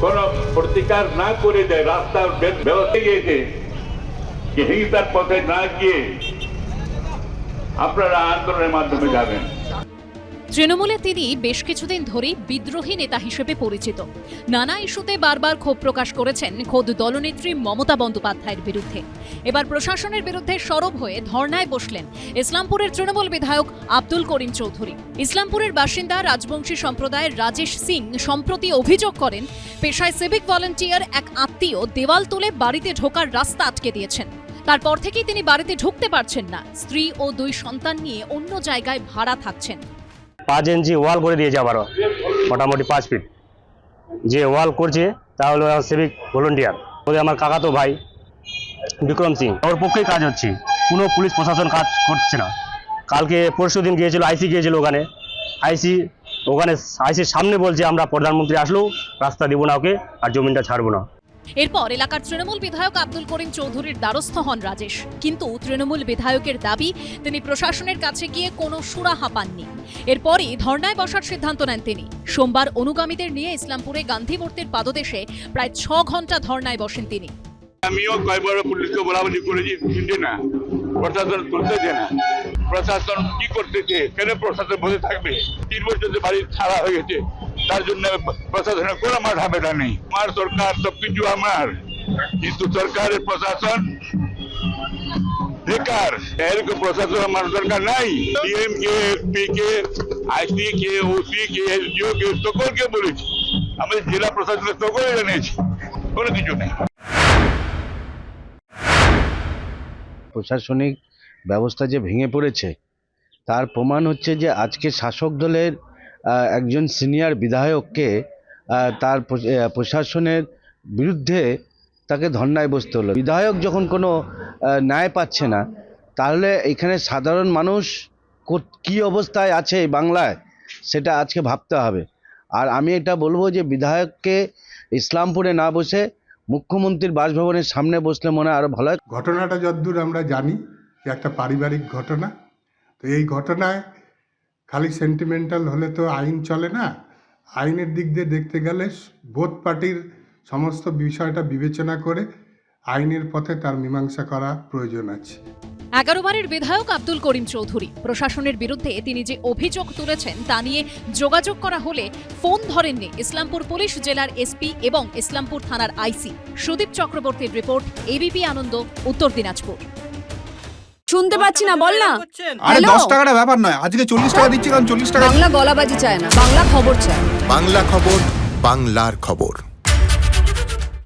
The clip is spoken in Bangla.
কোন প্রতিকার না করে দেয় রাস্তার ব্যবস্থা গিয়েছে হিংসার পথে না গিয়ে আপনারা আন্দোলনের মাধ্যমে যাবেন। তৃণমূলে তিনি বেশ কিছুদিন ধরেই বিদ্রোহী নেতা হিসেবে পরিচিত। নানা ইস্যুতে বারবার ক্ষোভ প্রকাশ করেছেন খোদ দলনেত্রী মমতা বন্দ্যোপাধ্যায়ের বিরুদ্ধে। এবার প্রশাসনের বিরুদ্ধে সরব হয়ে ধর্নায় বসলেন ইসলামপুরের তৃণমূল বিধায়ক আব্দুল করিম চৌধুরী। ইসলামপুরের বাসিন্দা রাজবংশী সম্প্রদায়ের রাজেশ সিং সম্প্রতি অভিযোগ করেন, পেশায় সিভিক ভলেন্টিয়ার এক আত্মীয় দেওয়াল তুলে বাড়িতে ঢোকার রাস্তা আটকে দিয়েছেন। তারপর থেকেই তিনি বাড়িতে ঢুকতে পারছেন না। স্ত্রী ও দুই সন্তান নিয়ে অন্য জায়গায় ভাড়া থাকছেন। পাঁচ ইঞ্চি ওয়াল করে দিয়েছে আবারও, মোটামুটি পাঁচ ফিট। যে ওয়াল করছে, তা হলো সিভিক ভলেন্টিয়ার ওদের আমার কাকাতো ভাই, বিক্রম সিং। ওর পক্ষেই কাজ হচ্ছে, কোনো পুলিশ প্রশাসন কাজ করছে না। কালকে পরশু দিন গিয়েছিল, আইসি গিয়েছিল ওখানে। আইসি, ওখানে আইসির সামনে বলছে, আমরা প্রধানমন্ত্রী আসলেও রাস্তা দেবো না ওকে, আর জমিনটা ছাড়বো না। এরপর এলাকার তৃণমূল বিধায়ক আব্দুল করিম চৌধুরীর দ্বারস্থ হন রাজেশ। কিন্তু তৃণমূল বিধায়কের দাবি, তিনি প্রশাসনের কাছে গিয়ে কোনো সুরাহা পাননি। এরপরই ধর্নায় বসার সিদ্ধান্ত নেন তিনি। সোমবার অনুগামীদের নিয়ে ইসলামপুরে গান্ধী পাদদেশে প্রায় ছ ঘণ্টা ধর্নায় বসেন তিনি। আমিও কয়েকবার পুলিশকে বলাবলি করেছি শুনছে না। প্রশাসন তুলতেছে না। প্রশাসন কি করতেছে? কেন প্রশাসন বসে থাকবে? তিন বছর বাড়ি ছাড়া হয়ে গেছে। তার জন্য প্রশাসনের কোনো আমার ঝামেলা নেই। আমার সরকার সবকিছু আমার, কিন্তু সরকারের প্রশাসন বেকার। এরকম প্রশাসন আমার দরকার নাই। ডিএম কে এসপি কে, আইসি কে, ওসি কে, এসডিও কে, সকলকে বলেছি। আমাদের জেলা প্রশাসনের সকলে জানিয়েছি, কোনো কিছু নেই। প্রশাসনিক ব্যবস্থা যে ভেঙে পড়েছে, তার প্রমাণ হচ্ছে যে আজকে শাসক দলের একজন সিনিয়র বিধায়ককে তার প্রশাসনের বিরুদ্ধে তাকে ধর্নায় বসতে হলো। বিধায়ক যখন কোনো ন্যায় পাচ্ছে না, তাহলে এখানে সাধারণ মানুষ কো- অবস্থায় আছে বাংলায়, সেটা আজকে ভাবতে হবে। আর আমি এটা বলব যে বিধায়ককে ইসলামপুরে না বসে মুখ্যমন্ত্রীর বাসভবনের সামনে বসলে মনে আরও ভালো হয়। ঘটনাটা যদ্দূর আমরা জানি যে একটা পারিবারিক ঘটনা। তো এই ঘটনায় খালি সেন্টিমেন্টাল হলে তো আইন চলে না। আইনের দিক দিয়ে দেখতে গেলে বোধ পার্টির সমস্ত বিষয়টা বিবেচনা করে আইনের পথে তার মীমাংসা করা প্রয়োজন আছে। এগারো বারের বিধায়ক আব্দুল করিম চৌধুরী, প্রশাসনের বিরুদ্ধে তিনি যে অভিযোগ তুলেছেন তা নিয়ে যোগাযোগ করা হলে ফোন ধরেননি ইসলামপুর পুলিশ জেলার এসপি এবং ইসলামপুর থানার আইসি। সুদীপ চক্রবর্তীর রিপোর্ট, এবিপি আনন্দ, উত্তর দিনাজপুর। শুনতে পাচ্ছি না বল না। আরে? দশ টাকাটা ব্যাপার নয় আজকে চল্লিশ টাকা দিচ্ছি কারণ চল্লিশ টাকা বাংলা গলাবাজি চায় না বাংলা খবর চায় বাংলা খবর বাংলার খবর।